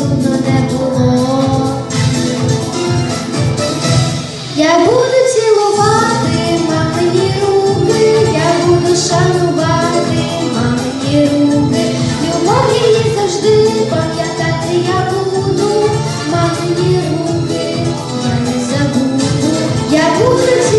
сумно не було. Я буду цілувати мамині руки, я буду шанувати мамині руки. Любов її завжди пам'ятати я буду, мамині руки, я не забуду, я буду.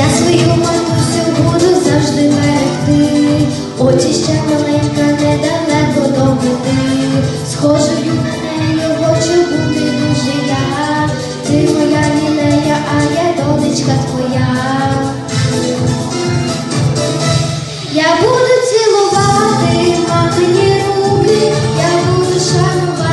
Я свою матусю буду завжди берегти, очі ще маленька, недалеко до мети. Схожою на неї хочу бути дуже я. Ти моя лілея, а я донечка твоя. Я буду цілувати мамині руки, я буду шанувати.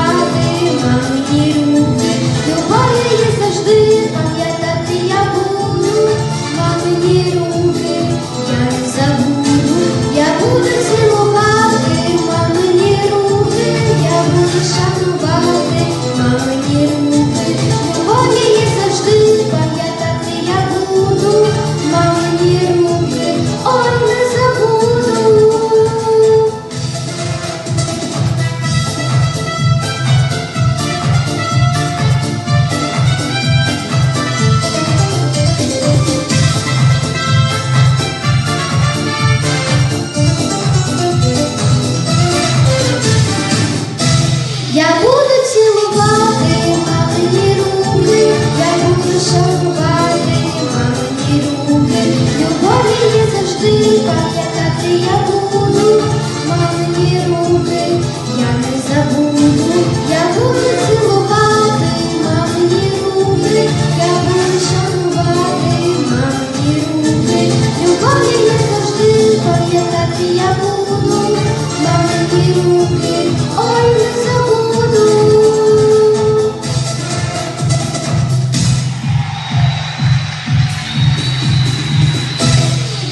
Я буду, мамині руки, я не забуду, я буду цілувати, мамині руки, я буду шанувати, мамині руки, любові я завжди пам'ятати я буду, мамині руки, ой не забуду.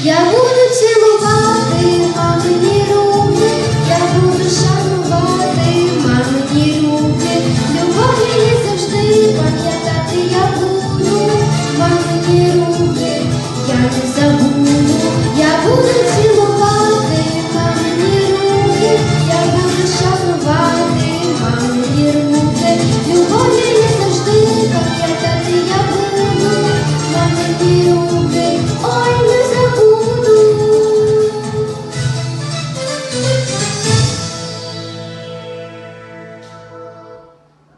Я буду цілувати.